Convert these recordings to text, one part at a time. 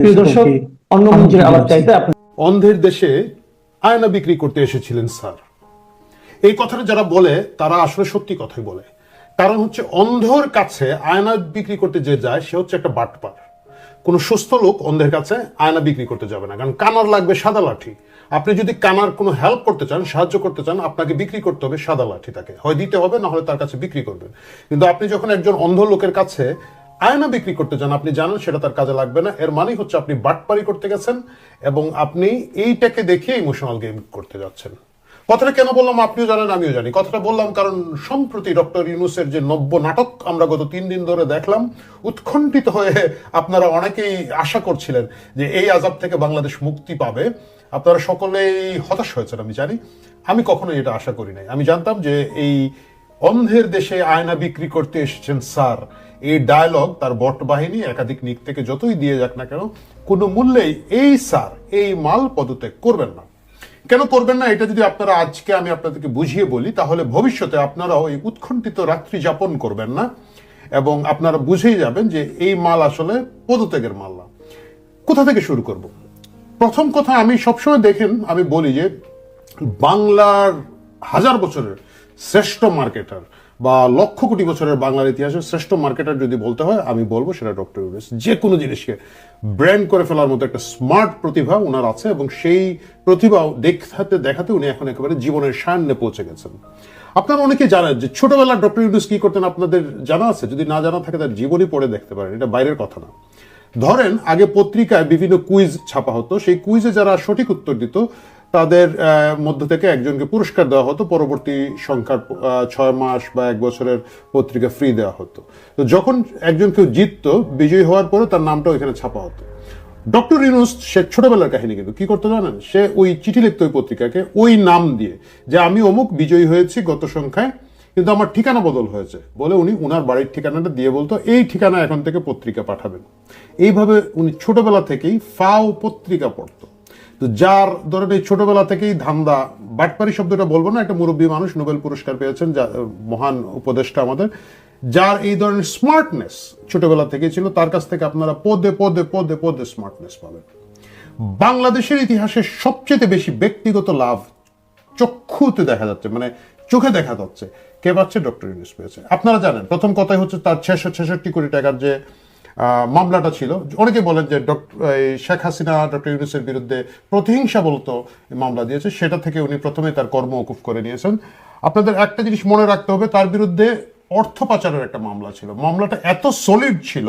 প্রিয় দর্শক অন্য মঞ্চের আলাপ চাইতে অন্ধের দেশে আয়না বিক্রি করতে এসেছিলেন স্যার। এই কথাটা যারা বলে তারা আসলে সত্যি কথাই বলে। কারণ হচ্ছে অন্ধর কাছে আয়না বিক্রি করতে যে যায় সে হচ্ছে একটা বাটপার। কোন সুস্থ লোক অন্ধের কাছে আয়না বিক্রি করতে যাবে না। কারণ কানার লাগবে সাদা লাঠি। আপনি যদি কানার কোনো হেল্প করতে চান সাহায্য করতে চান আপনাকে বিক্রি করতে হবে সাদা লাঠি তাকে। হয় দিতে হবে না হলে তার কাছে বিক্রি করবেন। কিন্তু আপনি যখন একজন অন্ধ লোকের কাছে আয়না বিক্রি করতে চান আপনি জানেন সেটা তার কাজে লাগবে না। এর মানেই হচ্ছে আপনি বাটপারি করতে গেছেন এবং আপনি এইটাকে দেখিয়ে ইমোশনাল গেম করতে যাচ্ছেন। কথাটা কেন বললাম আপনিও জানেন, আমিও জানি। কথাটা বললাম কারণ সম্প্রতি ডক্টর ইউনুসের যে নব্য নাটক আমরা গত তিন দিন ধরে দেখলাম উৎকণ্ঠিত হয়ে আপনারা অনেকেই আশা করছিলেন যে এই আজাব থেকে বাংলাদেশ মুক্তি পাবে। আপনারা সকলেই হতাশ হয়েছেন, আমি জানি। আমি কখনো এটা আশা করি নাই। আমি জানতাম যে এই অন্ধের দেশে আয়না বিক্রি করতে এসেছেন স্যার। এই ডায়লগ তার বট বাহিনী একাধিক নিক থেকে যতই দিয়ে যাক না কেন, কোনো মূল্যেই এই স্যার এই মাল পদত্যাগ করবেন না। কেন করবেন না এটা যদি আপনারা আজকে আমি আপনাদেরকে বুঝিয়ে বলি, তাহলে ভবিষ্যতে আপনারাও এই উৎকণ্ঠিত রাত্রি যাপন করবেন না এবং আপনারা বুঝেই যাবেন যে এই মাল আসলে পদত্যাগের মাল না। কোথা থেকে শুরু করব? প্রথম কথা আমি সবসময় দেখেন, আমি বলি যে বাংলার হাজার বছরের শ্রেষ্ঠ মার্কেটার বা লক্ষ কোটি বছরের বাংলার ইতিহাসের শ্রেষ্ঠ মার্কেটার যদি বলতে হয়, আমি বলব সেটা ডক্টর ইউনুস। যে কোনো জিনিসকে ব্র্যান্ড করে ফেলার মতো একটা স্মার্ট প্রতিভা ওনার আছে এবং সেই প্রতিভা দেখাতে দেখাতে উনি এখন একেবারে জীবনের সান্নে পৌঁছে গেছেন। আপনারা অনেকে জানেন যে ছোটবেলার ডক্টর ইউনুস কি করতেন আপনাদের জানা আছে? যদি না জানা থাকে তার জীবনী পড়ে দেখতে পারেন, এটা বাইরের কথা না। ধরেন, আগে পত্রিকায় বিভিন্ন কুইজ ছাপা হতো, সেই কুইজে যারা সঠিক উত্তর দিত তাদের মধ্য থেকে একজনকে পুরস্কার দেওয়া হতো, পরবর্তী সংখ্যার ছয় মাস বা এক বছরের পত্রিকা ফ্রি দেওয়া হতো। তো যখন একজন কেউ জিততো, বিজয়ী হওয়ার পরে তার নামটা ওইখানে ছাপা হতো। ডক্টর ইউনুস, সে ছোটবেলার কাহিনী কিন্তু, কি করতে জানেন? সে ওই চিঠি লিখতো ওই পত্রিকাকে, ওই নাম দিয়ে, যে আমি অমুক বিজয়ী হয়েছি গত সংখ্যায়, কিন্তু আমার ঠিকানা বদল হয়েছে বলে উনি উনার বাড়ির ঠিকানাটা দিয়ে বলতো, এই ঠিকানা এখন থেকে পত্রিকা পাঠাবেন। এইভাবে উনি ছোটবেলা থেকেই ফাও পত্রিকা পড়তো। তো যার ধরেন এই ছোটবেলা থেকেই ধান্দা, বাটপারি শব্দটা বলব না, একটা মুরব্বী মানুষ নোবেল পুরস্কার পেয়েছেন, যা মহান উপদেষ্টা আমাদের, যার এই ধরনের স্মার্টনেস ছোটবেলা থেকে ছিল, তার কাছ থেকে আপনারা পদে পদে পদে পদে স্মার্টনেস পাবেন। বাংলাদেশের ইতিহাসে সবচেয়ে বেশি ব্যক্তিগত লাভ চক্ষুতে দেখা যাচ্ছে মানে চোখে দেখা যাচ্ছে। কে পাচ্ছে? ডক্টর ইউনুস পেয়েছে। আপনারা জানেন, প্রথম কথাই হচ্ছে তার ছশো ছেষট্টি কোটি টাকার যে মামলাটা ছিল। অনেকে বলেন যে ডক্টর শেখ হাসিনা, ডক্টর ইউনুসের বিরুদ্ধে প্রতিহিংসা বলতো মামলা দিয়েছে, সেটা থেকে উনি প্রথমে তার কর্ম অকুফ করে নিয়েছেন। আপনাদের একটা জিনিস মনে রাখতে হবে, তার বিরুদ্ধে অর্থ পাচারের একটা মামলা ছিল। মামলাটা এত সলিড ছিল,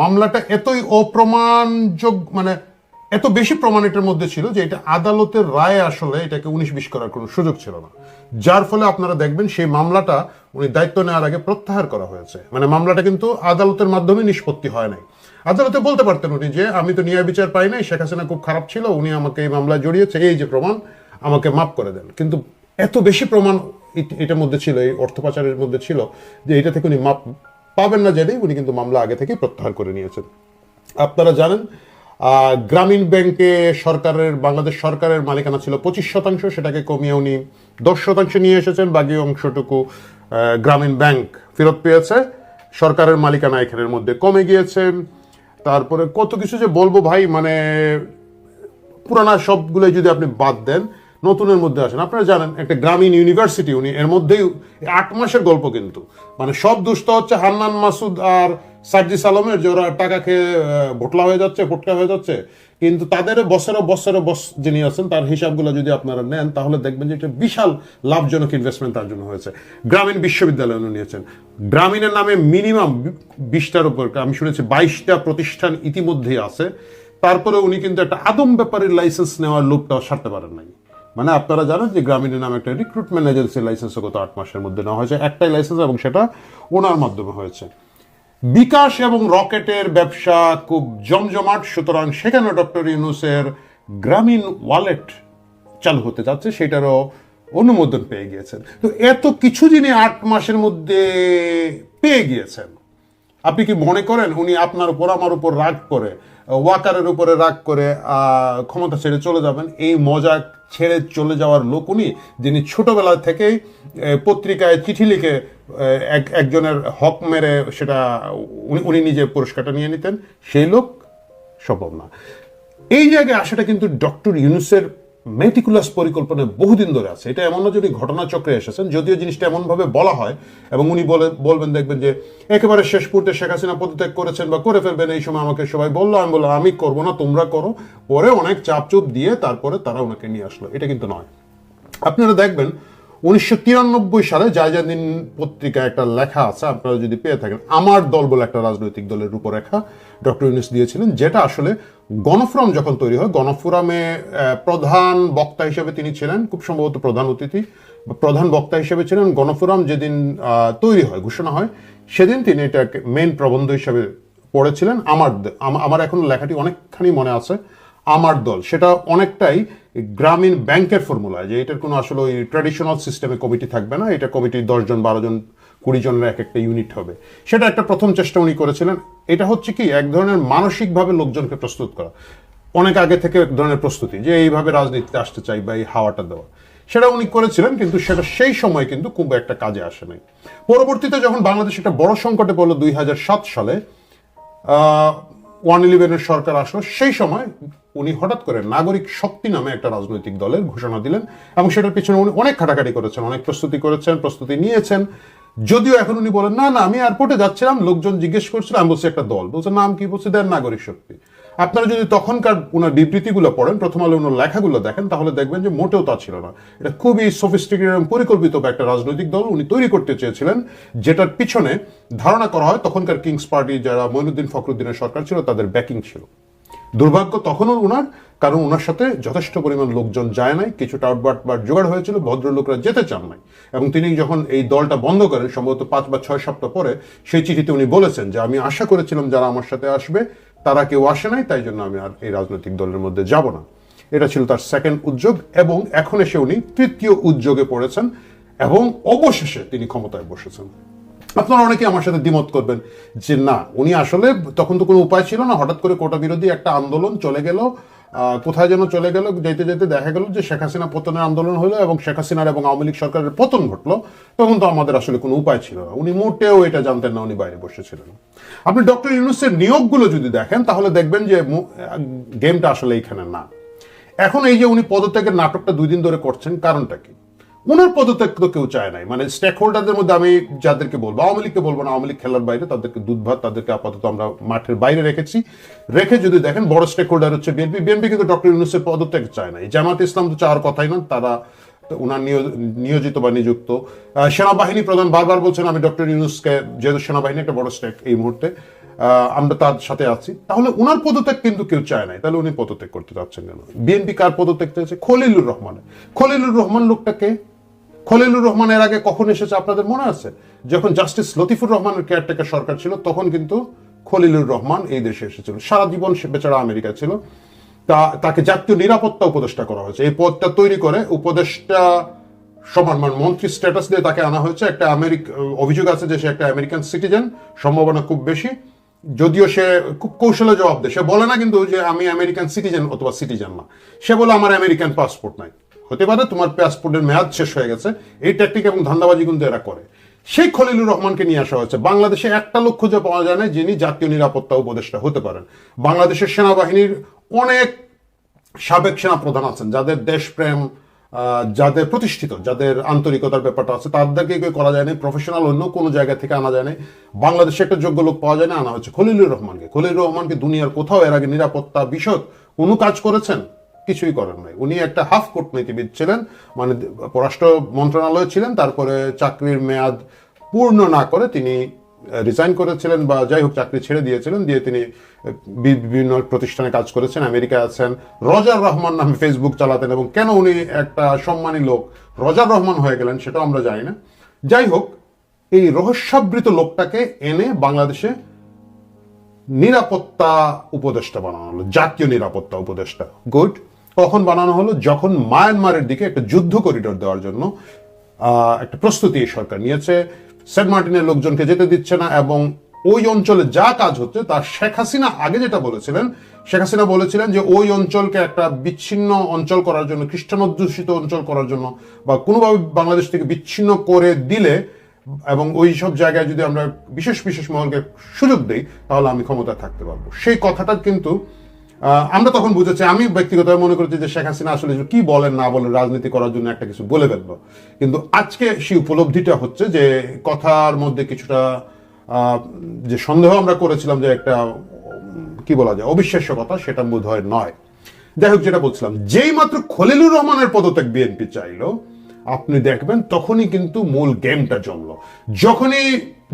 মামলাটা এতই অপ্রমাণযোগ্য মানে এত বেশি প্রমাণ এটার মধ্যে ছিল যে এটা আদালতের রায় আসলে এটাকে উনিশ বিশ করার কোনো সুযোগ ছিল না। যার ফলে আপনারা দেখবেন সেই মামলাটা উনি দায়িত্ব নেওয়ার আগে প্রত্যাহার করা হয়েছে। মানে মামলাটা কিন্তু আদালতের মাধ্যমে নিষ্পত্তি হয় নাই। আদালতে বলতে পারতেন উনি যে, আমি তো ন্যায় বিচার পাই নাই, শেখ হাসিনা খুব খারাপ ছিল, উনি আমাকে এই মামলায় জড়িয়েছে, এই যে প্রমাণ, আমাকে মাফ করে দেন। কিন্তু এত বেশি প্রমাণ এটার মধ্যে ছিল, এই অর্থ পাচারের মধ্যে ছিল যে এটা থেকে উনি মাপ পাবেন না জেনেই উনি কিন্তু মামলা আগে থেকে প্রত্যাহার করে নিয়েছেন। আপনারা জানেন গ্রামীণ ব্যাংকে সরকারের, বাংলাদেশ সরকারের মালিকানা ছিল পঁচিশ শতাংশ, সেটাকে কমিয়ে উনি দশ শতাংশ নিয়ে এসেছেন, বাকি অংশটুকু গ্রামীণ ব্যাংক ফেরত পেয়েছে। সরকারের মালিকানা এখানের মধ্যে কমে গিয়েছে। তারপরে কত কিছু যে বলব ভাই মানে পুরানা সবগুলো যদি আপনি বাদ দেন, নতুনের মধ্যে আসেন। আপনারা জানেন, একটা গ্রামীণ ইউনিভার্সিটি, উনি এর মধ্যেই আট মাসের গল্প কিন্তু। মানে সব দুষ্ট হচ্ছে হান্নান মাসুদ আর সার্জিস আলমের যে ওরা টাকা খেয়ে ভোটলা হয়ে যাচ্ছে ভোটকা হয়ে যাচ্ছে, কিন্তু তাদের বছরে বছরে বস যিনি আছেন, তার হিসাবগুলো যদি আপনারা নেন, তাহলে দেখবেন যে এটা বিশাল লাভজনক ইনভেস্টমেন্ট তার জন্য হয়েছে। গ্রামীণ বিশ্ববিদ্যালয় উনি নিয়েছেন। গ্রামীণের নামে মিনিমাম বিশটার উপর, আমি শুনেছি বাইশটা প্রতিষ্ঠান ইতিমধ্যেই আছে। তারপরে উনি কিন্তু একটা আদম ব্যাপারের লাইসেন্স নেওয়ার লোকটাও সারতে পারেন নাই। মানে আপনারা জানেন যে গ্রামীণের নামে একটা রিক্রুটমেন্ট এজেন্সির লাইসেন্স গত আট মাসের মধ্যে নেওয়া হয়েছে। একটাই লাইসেন্স এবং সেটা ওনার মাধ্যমে হয়েছে। বিকাশ এবং রকেটের ব্যবসা খুব জমজমাট, সুতরাং সেখানে ডক্টর ইউনুসের গ্রামীণ ওয়ালেট চালু হতে যাচ্ছে, সেটারও অনুমোদন পেয়ে গিয়েছেন। তো এত কিছু যিনি আট মাসের মধ্যে পেয়ে গিয়েছেন, আপনি কি মনে করেন উনি আপনার উপর, আমার উপর রাগ করে ওয়াকারের উপরে রাগ করে ক্ষমতা ছেড়ে চলে যাবেন। এই মজা ছেড়ে চলে যাওয়ার লোক উনি যিনি ছোটোবেলা থেকেই পত্রিকায় চিঠি লিখে এক, একজনের হক মেরে সেটা উনি নিজে পুরস্কারটা নিয়ে নিতেন, সেই লোক সম্ভব না। এই জায়গায় আসাটা কিন্তু ডক্টর ইউনুসের মেটিকুলাস পরিকল্পনায় বহুদিন ধরে আছে। এটা এমন না যদি ঘটনাচক্রে এসেছেন, যদিও জিনিসটা এমনভাবে বলা হয় এবং উনি বলে, বলবেন, দেখবেন যে একেবারে শেষ মুহূর্তে শেখ হাসিনা পদত্যাগ করেছেন বা করে ফেলবেন, এই সময় আমাকে সবাই বলল, আমি বললাম, আমি করব না, তোমরা করো। পরে অনেক চাপ চুপ দিয়ে তারপরে তারা ওনাকে নিয়ে আসলো। এটা কিন্তু নয়। আপনারা দেখবেন উনিশশো তিরানব্বই সালে জায়জাদিন পত্রিকায় একটা লেখা আছে, আপনারা যদি পেয়ে থাকেন, আমার দল বলে একটা রাজনৈতিক দলের রূপরেখা ডক্টর ইউনুস দিয়েছিলেন, যেটা আসলে গণফোরাম যখন তৈরি হয়, গণফোরামে প্রধান বক্তা হিসেবে তিনি ছিলেন, খুব সম্ভবত প্রধান অতিথি, প্রধান বক্তা হিসেবে ছিলেন। গণফোরাম যেদিন তৈরি হয়, ঘোষণা হয়, সেদিন তিনি এটাকে মেন প্রবন্ধ হিসেবে পড়েছিলেন। আমার আমার এখন লেখাটি অনেকখানি মনে আছে। আমার দল, সেটা অনেকটাই গ্রামীণ ব্যাংকের ফর্মুলা যে এটার কোনো আসলে ওই ট্র্যাডিশনাল সিস্টেমে কমিটি থাকবে না। এটা কমিটি দশজন বারো জন কুড়ি জনের এক একটা ইউনিট হবে। সেটা একটা প্রথম চেষ্টা উনি করেছিলেন। এটা হচ্ছে কি, এক ধরনের মানসিকভাবে লোকজনকে প্রস্তুত করা। অনেক আগে থেকে এক ধরনের প্রস্তুতি যে এইভাবে রাজনীতিতে আসতে চাই বা এই হাওয়াটা দেওয়া। সেটা উনি করেছিলেন, কিন্তু সেটা সেই সময় কিন্তু খুব একটা কাজে আসে নাই। পরবর্তীতে যখন বাংলাদেশ একটা বড় সংকটে পড়ল দুই সালে ওয়ান ইলেভেনের সরকার আসলো, সেই সময় উনি হঠাৎ করে নাগরিক শক্তি নামে একটা রাজনৈতিক দলের ঘোষণা দিলেন এবং সেটার পিছনে উনি অনেক খাটাখাটি করেছেন, অনেক প্রস্তুতি করেছেন, প্রস্তুতি নিয়েছেন। যদিও এখন উনি বলেন, না না, আমি এয়ারপোর্টে যাচ্ছিলাম, লোকজন জিজ্ঞেস করছিল, আমি বলছি, একটা দল। বলছে, নাম কি? বলছে দেন নাগরিক শক্তি। আপনারা যদি তখনকার ওনার বিবৃতিগুলো পড়েন প্রথম আলো ওনার লেখাগুলো দেখেন, তাহলে দেখবেন যে মোটেও তা ছিল না। এটা খুবই সফিস্টিকেটেড এবং পরিকল্পিত একটা রাজনৈতিক দল উনি তৈরি করতে চেয়েছিলেন, যেটার পিছনে ধারণা করা হয়, তখনকার কিংস পার্টি যারা মইনুদ্দিন ফখরুদ্দিনের সরকার ছিল, তাদের ব্যাকিং ছিল। দুর্ভাগ্য তখনও ওনার কারণ ওনার সাথে যথেষ্ট পরিমাণ লোকজন যায় নাই কিছু টাউটবাট বা জোগাড় হয়েছিল, ভদ্রলোকরা যেতে চান নাই। এবং তিনি যখন এই দলটা বন্ধ করেন, সম্ভবত পাঁচ বা ছয় সপ্তাহ পরে, সেই চিঠিতে উনি বলেছেন যে, আমি আশা করেছিলাম যারা আমার সাথে আসবে, তারা কেউ আসে নাই, তাই জন্য আমি আর এই রাজনৈতিক দলের মধ্যে যাব না। এটা ছিল তার সেকেন্ড উদ্যোগ, এবং এখন এসে উনি তৃতীয় উদ্যোগে পড়েছেন, এবং অবশেষে তিনি ক্ষমতায় বসেছেন। আপনারা অনেকে আমার সাথে দ্বিমত করবেন যে না, উনি আসলে তখন তো কোনো উপায় ছিল না, হঠাৎ করে কোটা বিরোধী একটা আন্দোলন চলে গেল কোথায় যেন চলে গেল যেতে যেতে দেখা গেল যে শেখ হাসিনা পতনের আন্দোলন হলো এবং শেখ হাসিনার এবং আওয়ামী লীগ সরকারের পতন ঘটলো, তখন তো আমাদের আসলে কোনো উপায় ছিল না। উনি মোটেও এটা জানতেন না, উনি বাইরে বসেছিলেন। আপনি ডক্টর ইউনুসের নিয়োগগুলো যদি দেখেন, তাহলে দেখবেন যে গেমটা আসলে এইখানে না। এখন এই যে উনি পদত্যাগের নাটকটা দুই দিন ধরে করছেন, কারণটা কি? ওনার পদত্যাগ তো কেউ চায় নাই। মানে স্টেক হোল্ডারদের মধ্যে আমি যাদেরকে বলব, আওয়ামী লীগকে বলব না, আওয়ামী লীগ খেলার বাইরে তাদেরকে দুধ ভাত তাদেরকে আপাতত আমরা মাঠের বাইরে রেখেছি। রেখে যদি দেখেন, বড় স্টেক হোল্ডার হচ্ছে বিএনপি। বিএনপি কিন্তু ডক্টর ইউনুসের পদত্যাগ চায় নাই। জামাত ইসলাম তো চাওয়ার কথাই না, তারা ওনার নিয়োজিত বা নিযুক্ত। সেনাবাহিনী প্রধান বারবার বলছেন, আমি ডক্টর ইউনুসকে, যেহেতু সেনাবাহিনী একটা বড় স্টেক এই মুহূর্তে আমরা তার সাথে আছি। তাহলে ওনার পদত্যাগ কিন্তু কেউ চায় নাই। তাহলে উনি পদত্যাগ করতে চাচ্ছেন কেন? বিএনপি কার পদত্যাগ চাইছে? খলিলুর রহমান খলিলুর রহমান লোকটাকে খলিলুর রহমান এর আগে কখন এসেছে আপনাদের মনে আছে? যখন জাস্টিস লতিফুর রহমানের কেয়ারটেকার সরকার ছিল, তখন কিন্তু খলিলুর রহমান এই দেশে এসেছিল। সারা জীবন সে বেচারা আমেরিকা ছিল। তা, তাকে জাতীয় নিরাপত্তা উপদেষ্টা করা হয়েছে। এই পদটা তৈরি করে উপদেষ্টা সমান মানে মন্ত্রী স্ট্যাটাস দিয়ে তাকে আনা হয়েছে। একটা আমেরিক, অভিযোগ আছে যে সে একটা আমেরিকান সিটিজেন সম্ভাবনা খুব বেশি। যদিও সে খুব কৌশলে জবাব দেয়। সে বলে না কিন্তু যে আমি আমেরিকান সিটিজেন অথবা সিটিজেন না। সে বলে, আমার আমেরিকান পাসপোর্ট নাই। হতে পারে, তোমার পাসপোর্টের মেয়াদ শেষ হয়ে গেছে, এই ট্যাকটিক এবং ধান্দাবাজি কিন্তু এরা করে। সেই খলিলুর রহমানকে নিয়ে আসা হয়েছে। বাংলাদেশে একটা লোক খুঁজে পাওয়া যায় না, যিনি জাতীয় নিরাপত্তা উপদেষ্টা হতে পারেন। বাংলাদেশের সেনাবাহিনীর অনেক সাবেক সেনা প্রধান আছেন, যাদের দেশপ্রেম যাদের প্রতিষ্ঠিত, যাদের আন্তরিকতার ব্যাপারটা আছে, তাদেরকে কেউ করা যায় না প্রফেশনাল অন্য কোনো জায়গা থেকে আনা যায় না বাংলাদেশে একটা যোগ্য লোক পাওয়া যায় না, আনা হচ্ছে খলিলুর রহমানকে। খলিলুর রহমানকে দুনিয়ার কোথাও এর আগে নিরাপত্তা বিষয়ক কোনো কাজ করেছেন? কিছুই করেন নাই। উনি একটা হাফ কূটনীতিবিদ ছিলেন মানে পররাষ্ট্র মন্ত্রণালয়ে ছিলেন, তারপরে চাকরির মেয়াদ পূর্ণ না করে তিনি রিজাইন করেছিলেন বা যাই হোক চাকরি ছেড়ে দিয়েছিলেন, দিয়ে তিনি বিভিন্ন প্রতিষ্ঠানে কাজ করেছেন, আমেরিকায় আছেন। রজার রহমান নামে ফেসবুক চালাতেন এবং কেন উনি একটা সম্মানী লোক? রজার রহমান হয়ে গেলেন, সেটাও আমরা জানি না। যাই হোক, এই রহস্যাবৃত লোকটাকে এনে বাংলাদেশে নিরাপত্তা উপদেষ্টা বানানো হলো, জাতীয় নিরাপত্তা উপদেষ্টা। গুড। কখন বানানো হলো যখন মায়ানমারের দিকে একটা যুদ্ধ করিডোর দেওয়ার জন্য একটা প্রস্তুতি এই সরকার নিয়েছে। সেন্ট মার্টিনের লোকজনকে যেতে দিচ্ছে না এবং ওই অঞ্চলে যা কাজ হচ্ছে তার শেখ হাসিনা আগে যেটা বলেছিলেন, শেখ হাসিনা বলেছিলেন যে ওই অঞ্চলকে একটা বিচ্ছিন্ন অঞ্চল করার জন্য খ্রিস্টান অধ্যুষিত অঞ্চল করার জন্য বা কোনোভাবে বাংলাদেশ থেকে বিচ্ছিন্ন করে দিলে এবং ওই সব জায়গায় যদি আমরা বিশেষ বিশেষ মহলকে সুযোগ দিই, তাহলে আমি ক্ষমতায় থাকতে পারব। সেই কথাটা কিন্তু আমরা তখন বুঝেছি, আমি ব্যক্তিগতভাবে মনে করছি যে শেখ হাসিনা আসলে কি বলেন, না বলেন, রাজনীতি করার জন্য একটা কিছু বলে ফেলল কিন্তু আজকে সেই উপলব্ধিটা হচ্ছে যে কথার মধ্যে কিছুটা যে সন্দেহ আমরা করেছিলাম যে একটা, কি বলা যায়, অবিশ্বাস্য কথা, সেটা বোধ হয় নয়। যাই হোক, যেটা বলছিলাম, যেই মাত্র খলিলুর রহমানের পদত্যাগ বিএনপি চাইলো, আপনি দেখবেন তখনই কিন্তু মূল গেমটা জমলো। যখনই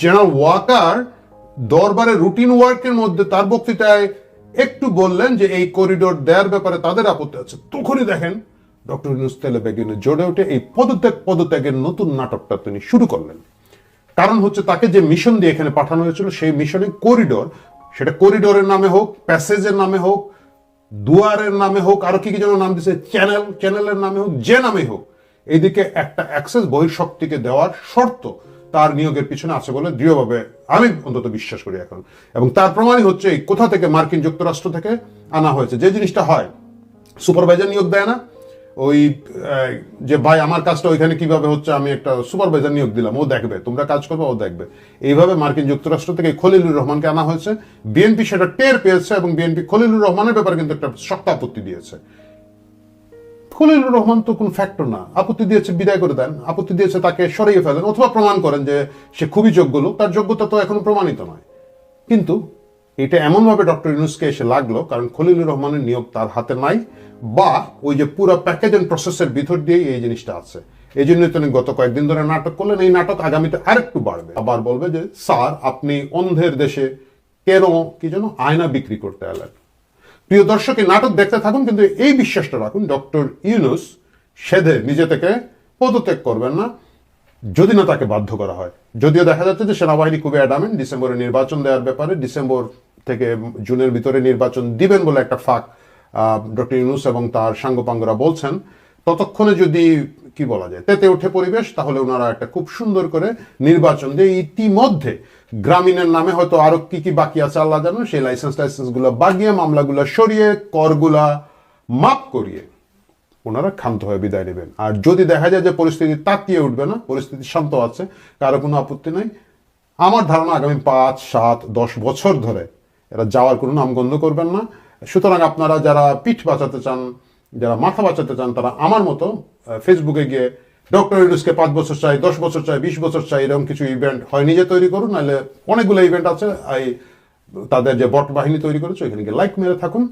জেনারেল ওয়াকার দরবারে রুটিন ওয়ার্কের মধ্যে তার বক্তৃতায় একটু বললেন যে এই করিডোর দেওয়ার ব্যাপারে তাদের আপত্তি আছে। তখনই দেখেন ডক্টর ইউনুস বেগিনে জোরে উঠে এই পদত্যাগ, পদত্যাগের নতুন নাটকটা তিনি শুরু করলেন। কারণ হচ্ছে তাকে যে মিশন দিয়ে এখানে পাঠানো হয়েছিল, সেই মিশনে করিডোর সেটা করিডোরের নামে হোক প্যাসেজের নামে হোক, দুয়ারের নামে হোক, আরও কি কি যেন নাম দিছে চ্যানেল চ্যানেলের নামে হোক, যে নামে হোক। এদিকে একটা অ্যাক্সেস বহিঃশক্তিকে দেওয়ার শর্ত তার নিয়োগের পিছনে আছে বলে দৃঢ়ভাবে আমি অন্তত বিশ্বাস করি এখন। এবং তার প্রমাণই হচ্ছে কোথা থেকে মার্কিন যুক্তরাষ্ট্র থেকে আনা হয়েছে। যে জিনিসটা হয়, সুপারভাইজার নিয়োগ দেয় না। ওই যে ভাই, আমার কাজটা ওইখানে কীভাবে হচ্ছে, আমি একটা সুপারভাইজার নিয়োগ দিলাম, ও দেখবে। তোমরা কাজ করবে, ও দেখবে। এইভাবে মার্কিন যুক্তরাষ্ট্র থেকে খলিলুর রহমানকে আনা হয়েছে। বিএনপি সেটা টের পেয়েছে এবং বিএনপি খলিলুর রহমানের ব্যাপারে কিন্তু একটা শক্ত আপত্তি দিয়েছে। খলিলুর রহমান তো কোনো ফ্যাক্টর না। আপত্তি দিয়েছে, বিদায় করে দেন। আপত্তি দিয়েছে তাকে সরিয়ে ফেলেন অথবা প্রমাণ করেন যে সে খুবই যোগ্য লোক, তার যোগ্যতা তো এখনও প্রমাণিত নয়। কিন্তু এটা এমনভাবে ডক্টর ইউনুসকে এসে লাগল, কারণ খলিলুর রহমানের নিয়োগ তার হাতে নাই, বা ওই যে পুরো প্যাকেজ এন্ড প্রসেসের ভিতর দিয়েই এই জিনিসটা আছে। এই জন্য তিনি গত কয়েকদিন ধরে নাটক করলেন। এই নাটক আগামীতে আরেকটু বাড়বে। আবার বলবে যে, স্যার, আপনি অন্ধের দেশে কেন কি যেন আয়না বিক্রি করতে এলেন? প্রিয় দর্শক, এই নাটক দেখতে থাকুন, কিন্তু এই বিশ্বাসটা রাখুন, ডক্টর ইউনুস সেধে নিজে থেকে পদত্যাগ করবেন না, যদি না তাকে বাধ্য করা হয়। যদিও দেখা যাচ্ছে যে সেনাবাহিনী খুবই অ্যাডামেন্ট ডিসেম্বরে নির্বাচন দেওয়ার ব্যাপারে, ডিসেম্বর থেকে জুনের ভিতরে নির্বাচন দিবেন বলে একটা ফাঁক ডক্টর ইউনুস এবং তার সাঙ্গপাঙ্গরা বলছেন। ততক্ষণে যদি, কি বলা যায়, তেতে ওঠে পরিবেশ, তাহলে ওনারা একটা খুব সুন্দর করে নির্বাচন দিয়ে ইতিমধ্যে গ্রামীণের নামে হয়তো আরও কি কি বাকি আছে, আল্লাহ জানো, সেই লাইসেন্স টাইসেন্সগুলো বাগিয়ে, মামলাগুলো সরিয়ে, করগুলা মাপ করিয়ে ওনারা ক্ষান্ত হয়ে বিদায় নেবেন। আর যদি দেখা যায় যে পরিস্থিতি তাকিয়ে উঠবে না, পরিস্থিতি শান্ত আছে, কারও কোনো আপত্তি নাই, আমার ধারণা আগামী পাঁচ, সাত, দশ বছর ধরে এরা যাওয়ার কোনো নামগন্ধ করবেন না। সুতরাং আপনারা যারা পিঠ বাঁচাতে চান যারা মাথা বাঁচাতে চান, তারা আমার মতো ফেসবুকে গিয়ে ডক্টর ইউনুসকে পাঁচ বছর চাই, দশ বছর চাই, বিশ বছর চাই, এরকম কিছু ইভেন্ট হয় নিজে তৈরি করুন, নাহলে অনেকগুলো ইভেন্ট আছে এই তাদের যে বট বাহিনী তৈরি করেছে, ওইখানে গিয়ে লাইক মেরে থাকুন।